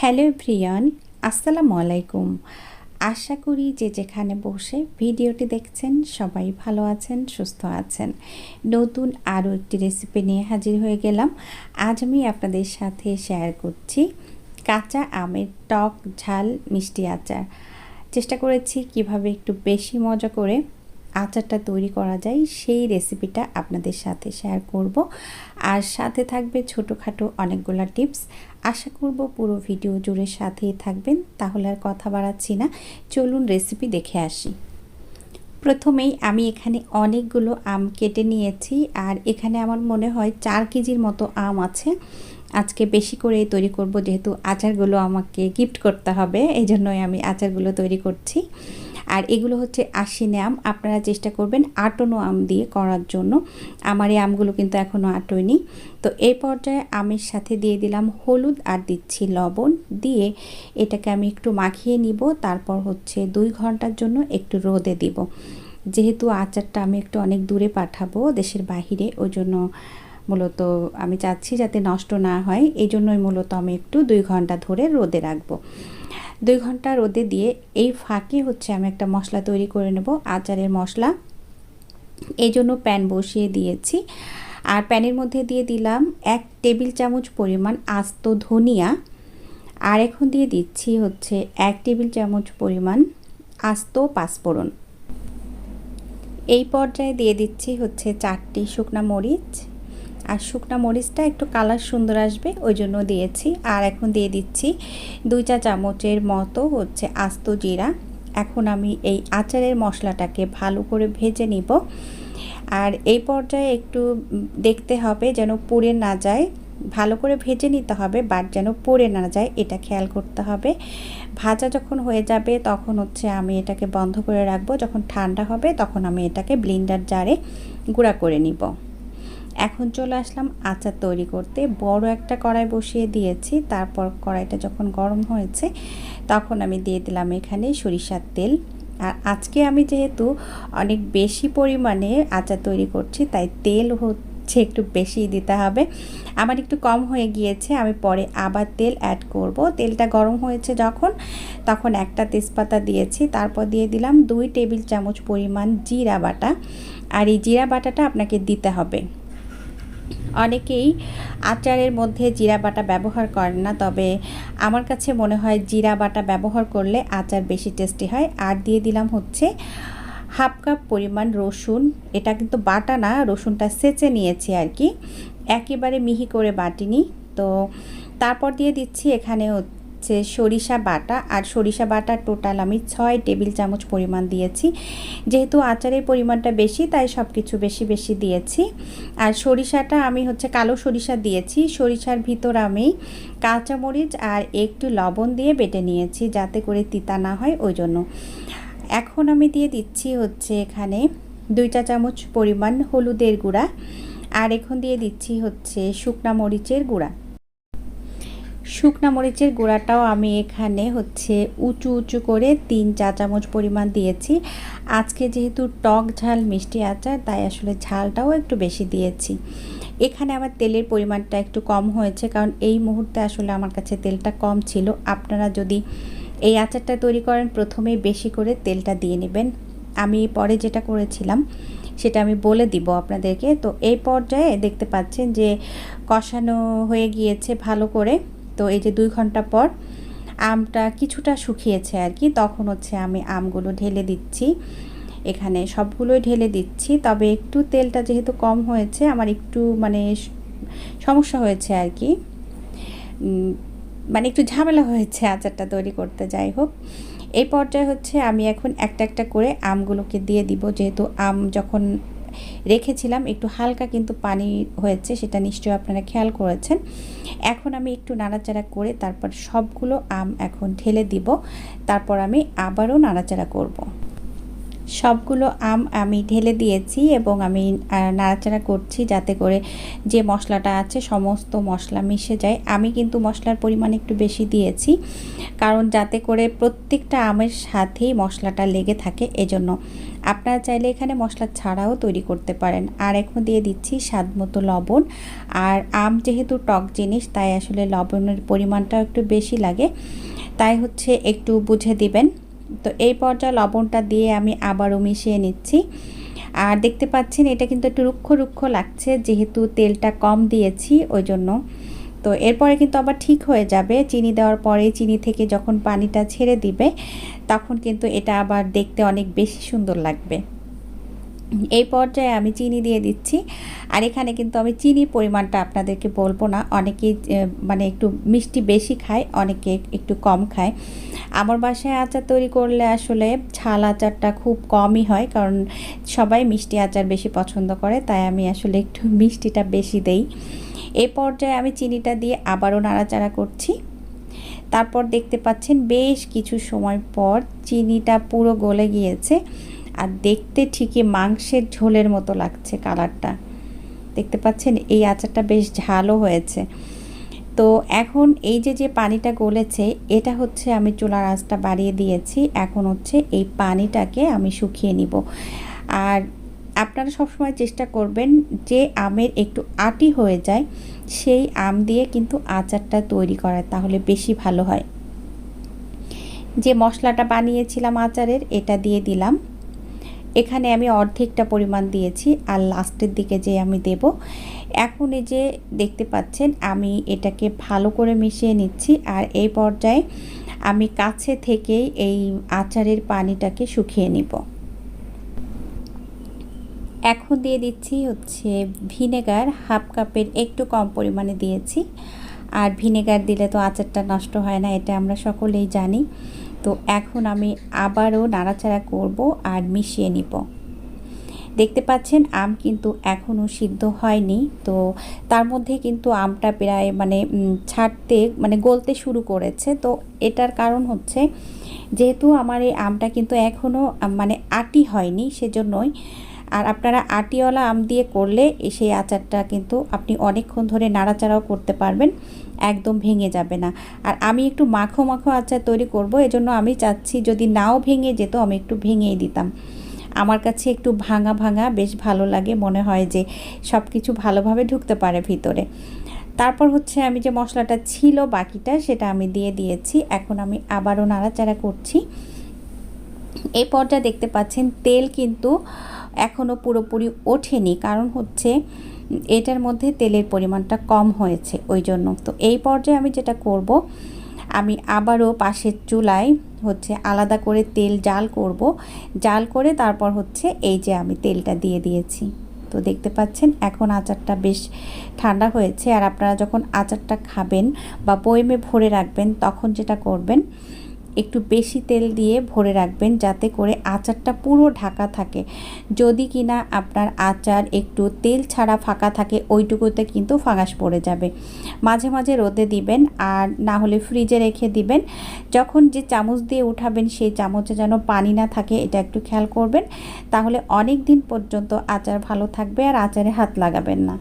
Hello প্রিয়ন, আসসালামু আলাইকুম। আশা করি যে যেখানে বসে ভিডিওটি দেখছেন, সবাই ভালো আছেন, সুস্থ আছেন। নতুন আরও একটি রেসিপি নিয়ে হাজির হয়ে গেলাম। আজ আমি আপনাদের সাথে শেয়ার করছি কাঁচা আমের টক ঝাল মিষ্টি আচার। চেষ্টা করেছি কীভাবে একটু বেশি মজা করে আচারটা তৈরি করা যায়, সেই রেসিপিটা আপনাদের সাথে শেয়ার করব। আর সাথে থাকবে ছোটোখাটো অনেকগুলো টিপস আশা করব পুরো ভিডিও জুড়ে সাথেই থাকবেন, তাহলে আর কথা বাড়াচ্ছি না। চলুন রেসিপি দেখে আসি। প্রথমেই আমি এখানে অনেকগুলো আম কেটে নিয়েছি, আর এখানে আমার মনে হয় চার কেজির মতো আম আছে। আজকে বেশি করে তৈরি করব, যেহেতু আচারগুলো আমাকে গিফট করতে হবে এই জন্যই আমি আচারগুলো তৈরি করছি। আর এগুলো হচ্ছে আশিনে আম। আপনারা চেষ্টা করবেন আটনো আম দিয়ে করার জন্য। আমার এই আমগুলো কিন্তু এখনও আটোয়নি। তো এই পর্যায়ে আমের সাথে দিয়ে দিলাম হলুদ আর দিচ্ছি লবণ। দিয়ে এটাকে আমি একটু মাখিয়ে নিব। তারপর হচ্ছে দুই ঘণ্টার জন্য একটু রোদে দিব। যেহেতু আচারটা আমি একটু অনেক দূরে পাঠাবো দেশের বাহিরে, ওই জন্য মূলত আমি চাচ্ছি যাতে নষ্ট না হয়। এই জন্যই মূলত আমি একটু দুই ঘণ্টা ধরে রোদে রাখব। দুই ঘণ্টা রোদে দিয়ে এই ফাঁকে হচ্ছে আমি একটা মশলা তৈরি করে নেব, আচারের মশলা। এই জন্য প্যান বসিয়ে দিয়েছি। আর প্যানের মধ্যে দিয়ে দিলাম এক টেবিল চামচ পরিমাণ আস্ত ধনিয়া। আর এখন দিয়ে দিচ্ছি হচ্ছে এক টেবিল চামচ পরিমাণ আস্ত পাঁচফোড়ন। এই পর্যায়ে দিয়ে দিচ্ছি হচ্ছে চারটি শুকনা মরিচ। আর শুকনো মরিচটা একটু কালার সুন্দর আসবে, ওই জন্য দিয়েছি। আর এখন দিয়ে দিচ্ছি দুই চা চামচের মতো হচ্ছে আস্ত জিরা। এখন আমি এই আচারের মশলাটাকে ভালো করে ভেজে নিব। আর এই পর্যায়ে একটু দেখতে হবে যেন পুড়ে না যায়। ভালো করে ভেজে নিতে হবে, বাট যেন পড়ে না যায়, এটা খেয়াল করতে হবে। ভাজা যখন হয়ে যাবে, তখন হচ্ছে আমি এটাকে বন্ধ করে রাখব। যখন ঠান্ডা হবে, তখন আমি এটাকে ব্লিন্ডার জারে গুঁড়া করে নিব। এখন চলে আসলাম আচার তৈরি করতে। বড় একটা কড়াই বসিয়ে দিয়েছি, তারপর কড়াইটা যখন গরম হয়েছে, তখন আমি দিয়ে দিলাম এখানে সরিষার তেল। আর আজকে আমি যেহেতু অনেক বেশি পরিমাণে আচার তৈরি করছি, তাই তেল হচ্ছে একটু বেশি দিতে হবে। আমার একটু কম হয়ে গিয়েছে, আমি পরে আবার তেল অ্যাড করব। তেলটা গরম হয়েছে যখন, তখন একটা তেজপাতা দিয়েছি, তারপর দিয়ে দিলাম দুই টেবিল চামচ পরিমাণ জিরা বাটা। আর এই জিরা বাটাটা আপনাকে দিতে হবে। অনেকেই আচারের মধ্যে জিরা বাটা ব্যবহার করেন না, তবে আমার কাছে মনে হয় জিরা বাটা ব্যবহার করলে আচার বেশি টেস্টি হয়। আর দিয়ে দিলাম হচ্ছে হাফ কাপ পরিমাণ রসুন। এটা কিন্তু বাটা না, রসুনটা সেচে নিয়েছি আর কি। একেবারে মিহি করে বাটিনি। তো তারপর দিয়ে দিচ্ছি এখানে হচ্ছে সরিষা বাটা, আর সরিষা বাটা টোটাল আমি ছয় টেবিল চামচ পরিমাণ দিয়েছি। যেহেতু আচারের পরিমাণটা বেশি, তাই সব কিছু বেশি বেশি দিয়েছি। আর সরিষাটা আমি হচ্ছে কালো সরিষা দিয়েছি। সরিষার ভিতর আমি কাঁচামরিচ আর একটু লবণ দিয়ে বেটে নিয়েছি, যাতে করে তিতা না হয় ওই জন্য। এখন আমি দিয়ে দিচ্ছি হচ্ছে এখানে দুই চা চামচ পরিমাণ হলুদের গুঁড়া, আর এখন দিয়ে দিচ্ছি হচ্ছে শুকনা মরিচের গুঁড়া। শুকনা মরিচের গুঁড়াটাও আমি এখানে হচ্ছে উঁচু উঁচু করে তিন চা চামচ পরিমাণ দিয়েছি। আজকে যেহেতু টক ঝাল, মিষ্টি আচার, তাই আসলে ঝালটাও একটু বেশি দিয়েছি। এখানে আমার তেলের পরিমাণটা একটু কম হয়েছে, কারণ এই মুহূর্তে আসলে আমার কাছে তেলটা কম ছিল। আপনারা যদি এই আচারটা তৈরি করেন, প্রথমেই বেশি করে তেলটা দিয়ে নেবেন। আমি পরে যেটা করেছিলাম, সেটা আমি বলে দিব আপনাদেরকে। তো এই পর্যায়ে দেখতে পাচ্ছেন যে কষানো হয়ে গিয়েছে ভালো করে। তো এই যে দুই ঘণ্টা পর আমটা কিছুটা শুকিয়েছে আর কি, তখন হচ্ছে আমি আমগুলো ঢেলে দিচ্ছি। এখানে সবগুলোই ঢেলে দিচ্ছি, তবে একটু তেলটা যেহেতু কম হয়েছে, আমার একটু মানে সমস্যা হয়েছে আর কি। মানে একটু ঝামেলা হয়েছে আচারটা তৈরি করতে, যাই হোক। এই পর্যায়ে হচ্ছে আমি এখন একটা একটা করে আমগুলোকে দিয়ে দিব, যেহেতু আম যখন রেখেছিলাম, একটু হালকা কিন্তু পানি হয়েছে, সেটা নিশ্চয়ই আপনারা খেয়াল করেছেন এখন আমি একটু নাড়াচাড়া করে তারপর সবগুলো আম এখন ঢেলে দিব, তারপর আমি আবারও নাড়াচাড়া করব। সবগুলো আম আমি ঢেলে দিয়েছি এবং আমি নাড়াচাড়া করছি যাতে করে যে মশলাটা আছে, সমস্ত মশলা মিশে যায় আমি কিন্তু মশলার পরিমাণ একটু বেশি দিয়েছি, কারণ যাতে করে প্রত্যেকটা আমের সাথেই মশলাটা লেগে থাকে, এজন্য আপনারা চাইলে এখানে মশলা ছাড়াও তৈরি করতে পারেন। আর এখন দিয়ে দিচ্ছি স্বাদ মতো লবণ। আর আম যেহেতু টক জিনিস, তাই আসলে লবণের পরিমাণটাও একটু বেশি লাগে। তাই হচ্ছে একটু বুঝে দিবেন। তো এই পর্যায়ে লবণটা দিয়ে আমি আবারও মিশিয়ে নিচ্ছি। আর দেখতে পাচ্ছেন এটা কিন্তু একটু রুক্ষ রুক্ষ লাগছে, যেহেতু তেলটা কম দিয়েছি, ওই জন্য। তো এরপরে কিন্তু আবার ঠিক হয়ে যাবে। চিনি দেওয়ার পরে চিনি থেকে যখন পানিটা ছেড়ে দিবে, তখন কিন্তু এটা আবার দেখতে অনেক বেশি সুন্দর লাগবে। এই পর্যায়ে আমি চিনি দিয়ে দিচ্ছি। আর এখানে কিন্তু আমি চিনির পরিমাণটা আপনাদেরকে বলব না। অনেকেই মানে একটু মিষ্টি বেশি খায়, অনেকে একটু কম খায়। আমার বাসায় আচার তৈরি করলে আসলে ঝাল আচারটা খুব কমই হয়, কারণ সবাই মিষ্টি আচার বেশি পছন্দ করে, তাই আমি আসলে একটু মিষ্টিটা বেশি দেই। এই পর্যায়ে আমি চিনিটা দিয়ে আবারও নাড়াচাড়া করছি। তারপর দেখতে পাচ্ছেন বেশ কিছু সময় পর চিনিটা পুরো গলে গিয়েছে আর দেখতে ঠিকই মাংসের ঝোলের মতো লাগছে কালারটা। দেখতে পাচ্ছেন এই আচারটা বেশ ঝালও হয়েছে। তো এখন এই যে যে পানিটা গলেছে, এটা হচ্ছে আমি চুলার আঁচটা বাড়িয়ে দিয়েছি। এখন হচ্ছে এই পানিটাকে আমি শুকিয়ে নিব। আর আপনারা সবসময় চেষ্টা করবেন যে আমের একটু আটি হয়ে যায়, সেই আম দিয়ে কিন্তু আচারটা তৈরি করা তাহলে বেশি ভালো হয়। যে মশলাটা বানিয়েছিলাম আচারের, এটা দিয়ে দিলাম। এখানে আমি অর্ধেকটা পরিমাণ দিয়েছি, আর লাস্টের দিকে যে আমি দেব, এখন এই যে দেখতে পাচ্ছেন, আমি এটাকে ভালো করে মিশিয়ে নিচ্ছি, আর এই পর্যায়ে আমি কাছে থেকেই এই আচারের পানিটাকে শুকিয়ে নিব। এখন দিয়ে দিচ্ছি হচ্ছে ভিনেগার, হাফ কাপের একটু কম পরিমাণে দিয়েছি। আর ভিনেগার দিলে তো আচারটা নষ্ট হয় না, এটা আমরা সকলেই জানি। তো এখন আমি আবারও নাড়াচাড়া করব আর মিশিয়ে নিব। দেখতে পাচ্ছেন, আম কিন্তু এখনও সিদ্ধ হয়নি। তো তার মধ্যে কিন্তু আমটা প্রায় মানে ছাড়তে মানে গলতে শুরু করেছে। তো এটার কারণ হচ্ছে, যেহেতু আমার এই আমটা কিন্তু এখনও মানে আটি হয়নি, সেজন্যই আর আপনারা আটিওয়ালা আম দিয়ে করলে সেই আচারটা কিন্তু আপনি অনেকক্ষণ ধরে নাড়াচাড়াও করতে পারবেন, একদম ভেঙে যাবে না। আর আমি একটু মাখো মাখো আচার তৈরি করব, এজন্য আমি চাচ্ছি যদি নাও ভেঙে যেত আমি একটু ভেঙেই দিতাম। আমার কাছে একটু ভাঙা ভাঙা বেশ ভালো লাগে মনে হয় যে সব কিছু ভালোভাবে ঢুকতে পারে ভিতরে। তারপর হচ্ছে আমি যে মশলাটা ছিল বাকিটা সেটা আমি দিয়ে দিয়েছি, এখন আমি আবারও নাড়াচাড়া করছি। এই পর্যায়ে দেখতে পাচ্ছেন তেল কিন্তু এখনও পুরোপুরি ওঠেনি। কারণ হচ্ছে এটার মধ্যে তেলের পরিমাণটা কম হয়েছে ওই জন্য। তো এই পর্যায়ে আমি যেটা করব, আমি আবারও পাশের চুলায় হচ্ছে আলাদা করে তেল জাল করব। জাল করে তারপর হচ্ছে এই যে আমি তেলটা দিয়ে দিয়েছি। তো দেখতে পাচ্ছেন, এখন আচারটা বেশ ঠান্ডা হয়েছে। আর আপনারা যখন আচারটা খাবেন বা বয়েমে ভরে রাখবেন, তখন যেটা করবেন একটু বেশি তেল দিয়ে ভরে রাখবেন যাতে করে আচারটা পুরো ঢাকা থাকে। যদি কিনা আপনার আচার একটু তেল ছাড়া ফাঁকা থাকে, ওইটুকুতে কিন্তু ফাঁগাস পড়ে যাবে। মাঝে মাঝে রোদে দিবেন আর না হলে ফ্রিজে রেখে দিবেন। যখন যে চামচ দিয়ে উঠাবেন সেই চামচে যেন পানি না থাকে, এটা একটু খেয়াল করবেন। তাহলে অনেক দিন পর্যন্ত আচার ভালো থাকবে আর আচারে হাত লাগাবেন না।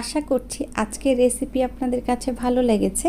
আশা করছি আজকের রেসিপি আপনাদের কাছে ভালো লেগেছে।